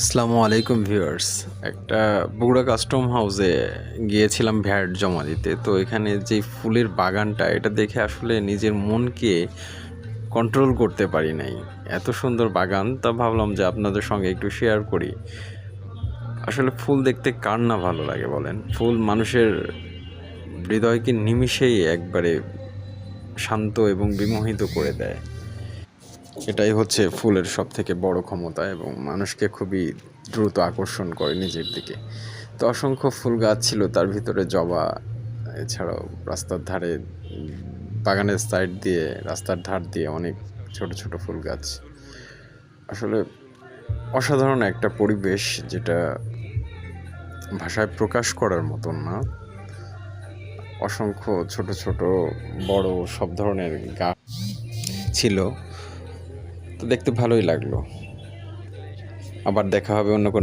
আসসালামু আলাইকুম ভিউয়ার্স। একটা বগুড়া কাস্টম হাউসে গিয়েছিলাম ভ্যাট জমা দিতে। তো এখানে যে ফুলের বাগানটা, এটা দেখে আসলে নিজের মনকে কন্ট্রোল করতে পারি নাই। এত সুন্দর বাগান, তা ভাবলাম যে আপনাদের সঙ্গে একটু শেয়ার করি। আসলে ফুল দেখতে কার না ভালো লাগে বলেন? ফুল মানুষের হৃদয়কে নিমিষেই একবারে শান্ত এবং বিমোহিত করে দেয়। এটাই হচ্ছে ফুলের সব থেকে বড় ক্ষমতা এবং মানুষকে খুবই দ্রুত আকর্ষণ করে নিজের দিকে। তো অসংখ্য ফুল গাছ ছিল তার ভিতরে জবা, এছাড়াও রাস্তার ধারে, বাগানের সাইড দিয়ে, রাস্তার ধার দিয়ে অনেক ছোট ছোট ফুল গাছ। আসলে অসাধারণ একটা পরিবেশ যেটা ভাষায় প্রকাশ করার মতন না। অসংখ্য ছোট ছোট বড় সব ধরনের গাছ ছিল। তো দেখতে ভালোই লাগল। আবার দেখা হবে অন্য কোনো